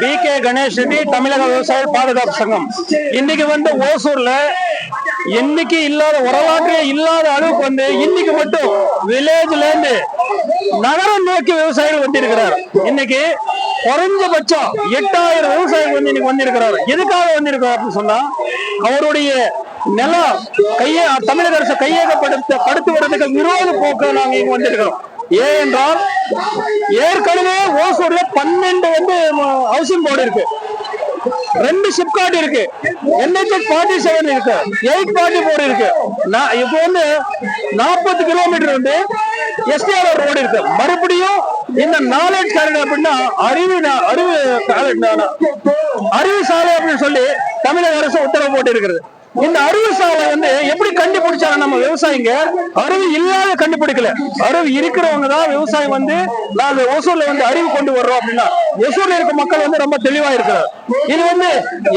B K Ganesh Reddy தமிழக விவசாய பாதுகாப்பு சங்கம். இன்னைக்கு வந்து ஓசூர்ல என்னைக்கு இல்லாத வரலாற்றே இல்லாத அளவுக்கு வந்து இன்னைக்கு மட்டும் வில்லேஜ்ல இருந்து நகரம் நோக்கி விவசாயிகள் வந்திருக்கிறார். இன்னைக்கு குறைஞ்சபட்சம் எட்டாயிரம் விவசாயிகள் வந்து இன்னைக்கு வந்திருக்கிறார். எதுக்காக வந்திருக்கிறார் அப்படின்னு சொன்னா அவருடைய நிலம் கைய தமிழக அரசு கையகப்படுத்த படுத்துவதற்கு விரோத போக்கு நாங்க இங்க வந்திருக்கிறோம். ஏன் என்றால் ஏற்கனவே ஓசூர்ல பன்னெண்டு வந்து ஹவுசிங் போர்டு இருக்கு. ரெண்டு சிப்காட் இருக்கு. என்ஹெச் ஃபார்ட்டி செவன் இருக்கு. எயிட் ஃபார்ட்டி போர்டு இருக்கு. நான் இப்போ வந்து நாற்பது கிலோமீட்டர் வந்து எஸ்டிஆர் ரோடு இருக்கு. மறுபடியும் இந்த நாலேஜ் காரிடர் அப்படின்னா அறிவு அறிவு கால- அறிவு சாலை அப்படின்னு சொல்லி தமிழக அரசு உத்தரவு போட்டு இருக்கிறது இந்த அறிவு சாலை வந்து எப்படி கண்டுபிடிச்சாங்க நம்ம விவசாயிங்க? அறிவு இல்லாத கண்டுபிடிக்கல. அறிவு இருக்கிறவங்க தான் விவசாயம் வந்து நாங்க ஒசூர்ல வந்து அறிவு கொண்டு வர்றோம் அப்படின்னா ஒசூர்ல இருக்க மக்கள் வந்து ரொம்ப தெளிவா இருக்கிறார். இது வந்து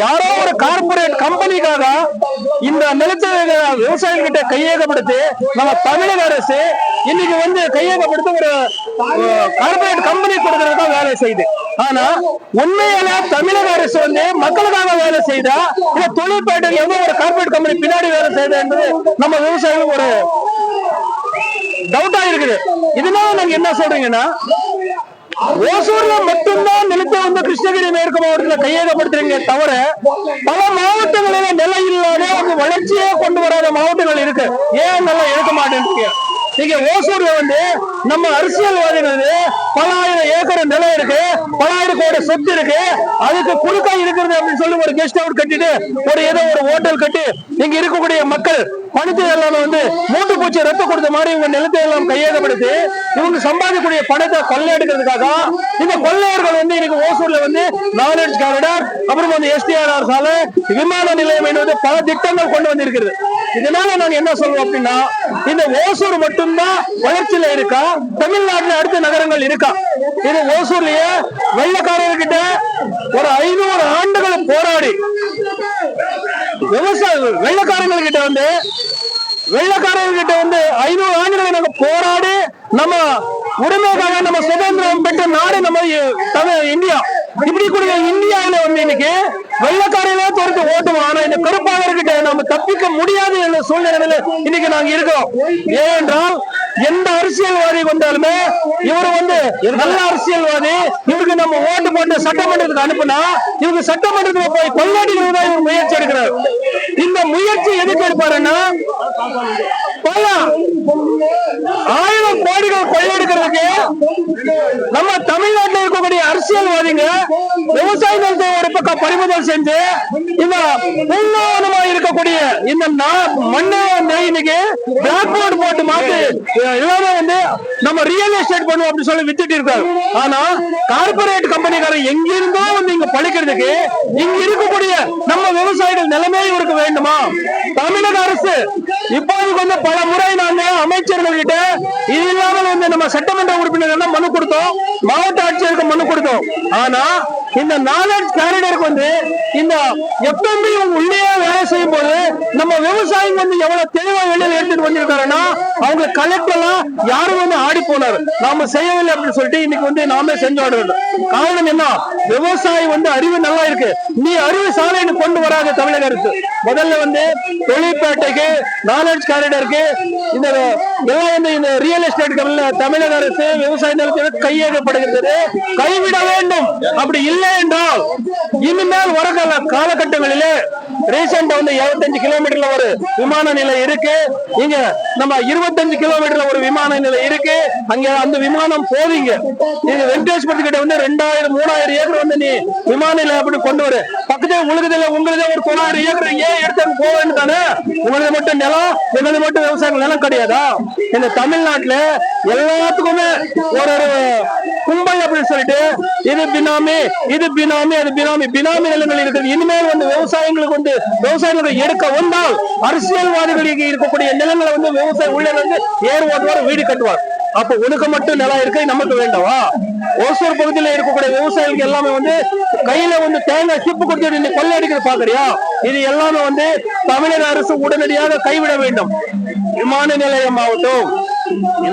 யாரோ ஒரு கார்பரேட் கம்பெனிக்காக இந்த நிலத்தை விவசாயிகள் கிட்ட கையகப்படுத்தி நம்ம தமிழக அரசு இன்னைக்கு வந்து கையகப்படுத்த ஒரு கார்பரேட் கம்பெனி கொடுக்கறதுதான் வேலை செய்யுது. ஆனா உண்மையில தமிழக அரசு வந்து மக்களுக்காக வேலை செய்தா இல்ல தொழிற்பேட்டையில் எவ்வளவு ஒரு கார்பரேட் கம்பெனி பின்னாடி வேலை செய்தா என்பது நம்ம விவசாயிகள் ஒரு டவுட்டா இருக்குது. இதனால நாங்க என்ன சொல்றீங்கன்னா ஓசூர்ல மட்டும்தான் நிலத்தை வந்து கிருஷ்ணகிரி மேற்கு மாவட்டத்தில் கையகப்படுத்துறீங்க தவிர பல மாவட்டங்களில நிலை இல்லாத ஒரு வளர்ச்சியே கொண்டு வராத மாவட்டங்கள் இருக்கு. ஏன் நல்லா எடுக்க மாட்டேன் நீங்க ஓசூர்ல வந்து நம்ம அரசியல்வாதிகள் பல ஆயிரம் ஏக்கர் நிலம் இருக்கு கோடி சொத்து இருக்கு. அதுக்கு குறுக்கா இருக்கிறது அப்படின்னு சொல்லி ஒரு கெஸ்ட் ஹவுஸ் கட்டிட்டு ஒரு ஏதோ ஒரு ஹோட்டல் கட்டி இங்க இருக்கக்கூடிய மக்கள் பணத்தை எல்லாம் வந்து மூட்டு பூச்சி ரத்த கொடுத்த மாதிரி இவங்க நிலத்தை எல்லாம் கையகப்படுத்தி இவங்க சம்பாதிக்கக்கூடிய பணத்தை கொள்ளையடிக்கிறதுக்காக இந்த கொள்ளையர்கள் வந்து இன்னைக்கு ஓசூர்ல வந்து நாலேஜ் காரிடர் அப்புறம் வந்து எஸ்டிஆர்ஆர் சாலை விமான நிலையம் என்பது பல திட்டங்கள் கொண்டு வந்திருக்கிறது. இதனால நாங்க என்ன சொல்றோம் அப்படின்னா இந்த ஓசூர் மட்டும்தான் வளர்ச்சியில இருக்கா? தமிழ்நாட்டுல அடுத்த நகரங்கள் இருக்கா? இது ஓசூர்லயே வெள்ளக்காரர்கிட்ட ஒரு ஐநூறு ஆண்டுகளும் போராடி விவசாய வெள்ளக்காரங்க கிட்ட வந்து வெள்ளக்காரங்க கிட்ட வந்து ஐநூறு ஆண்டுகளை நாங்க போராடி நம்ம உரிமைக்காக நம்ம சுதந்திரம் பெற்ற நாடு நம்ம தமிழ் இந்தியா. இப்படி கூட இந்தியாவில வந்து இன்னைக்கு வெள்ளக்காரையிலே தோற்று ஓட்டுவோம் ஆனா இந்த கருப்பாளர்கிட்ட நம்ம தப்பிக்க முடியாது என்ற சூழ்நிலையில இன்னைக்கு நாங்க இருக்கோம் ஏனென்றால் எந்த அரசியல்வாதி வந்தாலுமே இவரு வந்து நல்ல அரசியல்வாதி. இவருக்கு நம்ம ஓட்டு போட்டு சட்டமன்றத்துக்கு அனுப்புனா இவங்க சட்டமன்றத்துல போய் கொள்ளாடி இவர் முயற்சி எடுக்கிறார். இந்த முயற்சி எதுக்கு எடுப்பாருன்னா ஆயிரம் கோடிகள் கொள்ளையெடுக்கிறதுக்கு நம்ம தமிழ்நாட்டில் இருக்கக்கூடிய அரசியல்வாதிங்க விவசாய நிலத்தை ஒரு பக்கம் பறிமுதல் செஞ்சு இந்த உண்ணாவனமா இருக்கக்கூடிய இந்த மண்ணை இன்னைக்கு பிளாக் போர்டு போட்டு மாத்தி எல்லாமே வந்து நம்ம ரியல் எஸ்டேட் பண்ணுவோம் அப்படின்னு சொல்லி வித்துட்டு இருக்காரு. ஆனா கார்பரேட் கம்பெனிக்காரன் எங்கிருந்தோ வந்து இங்க பழிக்கிறதுக்கு இங்க இருக்கக்கூடிய நம்ம விவசாயிகள் நிலைமை இவருக்கு வேண்டுமா? தமிழக அரசு இப்போ வந்து பல முறை நாங்க அமைச்சர்கள் கிட்ட இது இல்லாமல் வந்து நம்ம சட்டமன்ற உறுப்பினர்கள் மனு கொடுத்தோம். மாவட்ட இருக்கும் ஆனா இந்த நாலேஜ் கேரிடருக்கு வந்து இந்த எப்பவுமே உள்ளே வேலை செய்யும் போது நம்ம விவசாயம் வந்து எவ்வளவு தெளிவா வெளியில் எடுத்துட்டு வந்திருக்காருன்னா அவங்க கலெக்டர் எல்லாம் யாரும் வந்து ஆடி போனாரு. நாம செய்யவில்லை அப்படின்னு சொல்லிட்டு இன்னைக்கு வந்து நாமே செஞ்சோட காரணம் என்ன? விவசாயி வந்து அறிவு நல்லா இருக்கு. நீ அறிவு சாலைன்னு கொண்டு வராத தமிழக அரசு. முதல்ல வந்து தொழிற்பேட்டைக்கு நாலேஜ் காரிடருக்கு இந்த எல்லாம் இந்த ரியல் எஸ்டேட் தமிழக அரசு விவசாய நிலத்தில் கையேறப்படுகிறது கைவிட வேண்டும். அப்படி இல்லை என்றால் இனிமேல் வர கால காலகட்டங்களிலே ரீசெண்டா வந்து 75 கிலோமீட்டர்ல ஒரு விமான நிலை இருக்கு. இங்க நம்ம 25 கிலோமீட்டர்ல ஒரு விமான நிலை இருக்கு. அங்க அந்த விமானம் போவீங்க. நீங்க வெங்கடேஸ்வரத்து கிட்ட வந்து ரெண்டாயிரம் மூணாயிரம் ஏக்கர் வந்து நீ விமான நிலையம் அப்படி கொண்டு வரு. பக்கத்துல உங்களுதுல உங்களுதே ஒரு தொள்ளாயிரம் ஏக்கர் ஏன் எடுத்து போவேன்னு தானே? உங்களது மட்டும் நிலம் எங்களது மட்டும் விவசாயம் நிலம் கிடையாதா? இந்த தமிழ்நாட்டுல எல்லாத்துக்குமே ஒரு ஒரு கும்பல் அப்படின்னு சொல்லிட்டு இது பினாமி இது பினாமி அது பினாமி. பினாமி நிலங்கள் இருக்குது. இனிமேல் வந்து விவசாயிகளுக்கு வந்து விவசாயிகளை எடுக்க வந்தால் அரசியல்வாதிகளுக்கு இருக்கக்கூடிய நிலங்களை வந்து விவசாய ஊழியர் வந்து ஏர் ஓட்டுவார் வீடு கட்டுவார். அப்ப உனக்கு மட்டும் நிலம் இருக்கு? நமக்கு வேண்டவா? ஓசூர் பகுதியில இருக்கக்கூடிய விவசாயிகளுக்கு எல்லாமே வந்து கையில வந்து தேங்காய் சிப்பு கொடுத்து நீ கொள்ளையடிக்கிறது பாக்குறியா இது எல்லாமே வந்து தமிழக அரசு உடனடியாக கைவிட வேண்டும். விமான நிலையம் ஆகட்டும்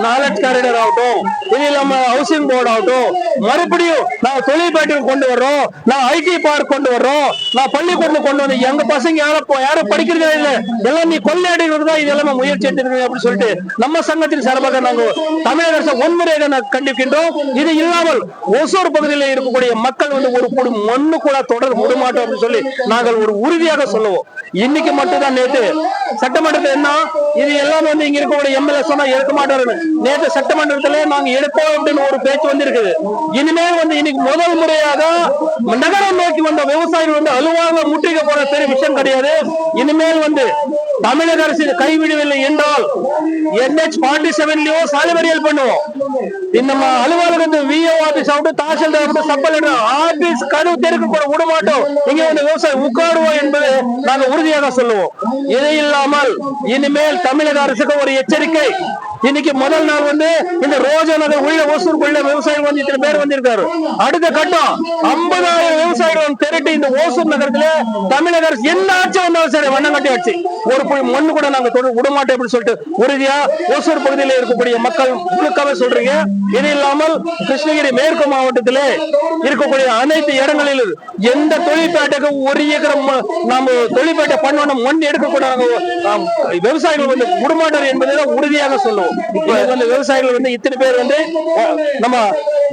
நாலேஜ் காரிடர் ஆகட்டும். இது இல்லாம ஹவுசிங் போர்டு ஆகட்டும். மறுபடியும் நான் தொழில்பேட்டையில் கொண்டு வர்றோம். நான் ஐடி பார்க் கொண்டு வர்றோம். நான் பள்ளிக்கூடத்தில் கொண்டு வந்து எங்க பசங்க யாரும் யாரும் படிக்கிறதே இல்லை. எல்லாம் நீ கொள்ளையடிக்கிறது தான். இது எல்லாமே முயற்சி எடுத்திருக்கு அப்படின்னு சொல்லிட்டு நம்ம சங்கத்தின் சார்பாக நாங்கள் தமிழக அரசு வன்முறையாக கண்டிக்கின்றோம். இது இல்லாமல் ஒசூர் பகுதியில் இருக்கக்கூடிய மக்கள் வந்து ஒரு குடும்பம் மண்ணு கூட தொடர் விடமாட்டோம் அப்படின்னு சொல்லி நாங்கள் ஒரு உறுதியாக சொல்லுவோம். இன்னைக்கு மட்டும் தான் நேத்து சட்டமன்றத்தில் என்ன? இது எல்லாமே வந்து இங்க இருக்கக்கூடிய எம்எல்ஏ சொன்னா எடுக்க தொடரணும் நேற்று சட்டமன்றத்துல நாங்க எடுப்போம் அப்படின்னு ஒரு பேச்சு வந்து இருக்குது இனிமேல் வந்து இன்னைக்கு முதல் முறையாக நகரம் நோக்கி வந்த விவசாயிகள் வந்து அலுவலக முற்றுகை போற பெரிய விஷயம் கிடையாது. இனிமேல் வந்து தமிழக அரசு கைவிடவில்லை என்றால் என்ஹெச் ஃபார்ட்டி செவன்லயும் சாலை மறியல் பண்ணுவோம். இந்த அலுவலகத்து விஓ ஆபீஸ் ஆகட்டும் தாசில்தார் ஆகட்டும் சப்பல் ஆபீஸ் கதவு தெருக்கு கூட விட மாட்டோம். இங்க வந்து விவசாயம் உட்காருவோம் என்பது நாங்க உறுதியாக சொல்லுவோம். இது இல்லாமல் இனிமேல் தமிழக அரசுக்கு ஒரு எச்சரிக்கை. இன்னைக்கு முதல் நாள் வந்து இந்த ரோஜா நகர் உள்ள ஓசூருக்குள்ள விவசாயிகள் வந்து இத்தனை பேர் வந்திருக்காரு. அடுத்த கட்டம் ஐம்பதாயிரம் விவசாயிகள் வந்து திரட்டி இந்த ஓசூர் நகரத்துல தமிழக அரசு என்ன ஆட்சி வந்தாலும் சரி வண்ணம் கட்டி ஆட்சி ஒரு புள்ளி மண்ணு கூட நாங்க தொட விடமாட்டோம் அப்படின்னு சொல்லிட்டு உறுதியா ஓசூர் பகுதியில் இருக்கக்கூடிய மக்கள் முழுக்காவே சொல்றீங்க. இது இல்லாமல் கிருஷ்ணகிரி மேற்கு மாவட்டத்திலே இருக்கக்கூடிய அனைத்து இடங்களில் எந்த தொழிற்பேட்டைக்கு ஒரு ஏக்கரம் நாம தொழிற்பேட்டை பண்ணணும் மண் எடுக்கக்கூடாது. விவசாயிகள் வந்து விடமாட்டார் என்பதை உறுதியாக சொல்லுவோம். இப்ப வந்து விவசாயிகள் வந்து இத்தனை பேர் வந்து நம்ம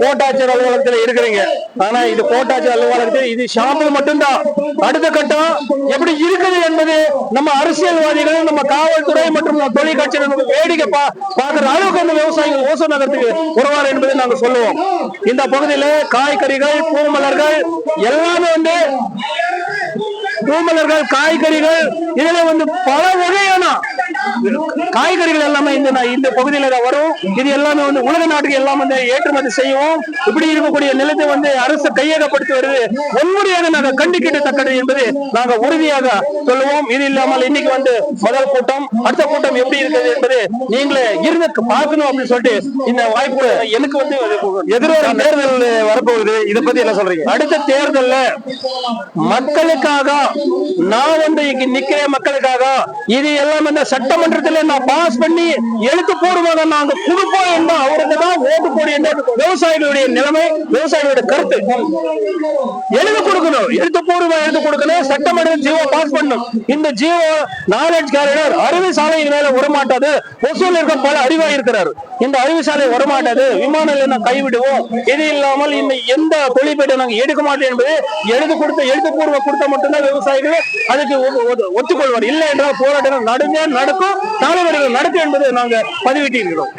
கோட்டாட்சியர் அலுவலகத்துல இருக்கிறீங்க. ஆனா இது கோட்டாட்சியர் அலுவலகத்தில் இது ஷாம்பிள் மட்டும்தான். அடுத்த கட்டம் எப்படி இருக்குது என்பது நம்ம அரசியல் அரசியல்வாதிகள் நம்ம காவல்துறை மற்றும் தொழிற்கட்சியினர் நம்ம வேடிக்கை பா பாக்குற அளவுக்கு அந்த விவசாயிகள் ஓசோ நகரத்துக்கு உறவாறு என்பதை நாங்க சொல்லுவோம். இந்த பகுதியில காய்கறிகள் பூமலர்கள் எல்லாமே வந்து பூமலர்கள் காய்கறிகள் இதுல வந்து பல வகையான காய்கறிகள் எல்லாமே இந்த இந்த பகுதியில தான் வரும். இது எல்லாமே வந்து உலக நாட்டுக்கு எல்லாம் வந்து ஏற்றுமதி செய்வோம். இப்படி இருக்கக்கூடிய நிலத்தை வந்து அரசு கையகப்படுத்தி வருது. வன்முறையாக நாங்க கண்டிக்கத்தக்கது என்பது நாங்க உறுதியாக சொல்லுவோம். இது இல்லாமல் இன்னைக்கு வந்து முதல் கூட்டம் அடுத்த கூட்டம் எப்படி இருக்குது என்பது நீங்களே இருந்து பார்க்கணும் அப்படின்னு சொல்லிட்டு இந்த வாய்ப்பு எனக்கு வந்து எதிர்வரும் தேர்தல் வரப்போகுது. இதை பத்தி என்ன சொல்றீங்க? அடுத்த தேர்தல்ல மக்களுக்காக நான் வந்து இங்க நிக்கிறேன் மக்களுக்காக இது எல்லாம் இந்த சட்டமன்றத்தில் நான் பாஸ் பண்ணி எழுத்துப்பூர்வமாக நாங்க கொடுப்போம் என்பா விவசாயிகளுடைய நிலைமை விவசாயிகளுடைய கருத்து. எழுத கொடுக்கணும். எழுத்துப்பூர்வமா எழுத கொடுக்கணும். சட்டமன்ற ஜீவோ பாஸ் பண்ணணும். இந்த ஜீவோ நாலேஜ் கேரியர் அறிவு சாலையின் மேல வரமாட்டாது. ஒசூல் இருக்க பல அறிவாய் இருக்கிறார். இந்த அறிவு சாலை வரமாட்டாது. விமான நிலையம் கைவிடுவோம். இது இல்லாமல் இந்த எந்த தொழிற்பேட்டை நாங்க எடுக்க மாட்டோம் என்பது எழுது கொடுத்த எழுத்துப்பூர்வ கொடுத்த மட்டும்தான் விவசாயிகள் அதுக்கு ஒத்துக்கொள்வார். இல்லை என்றால் போராட்டம் நடந்தே நடக்கும் தலைவர்கள் நடக்கும் என்பதை நாங்க பதிவிட்டிருக்கிறோம்.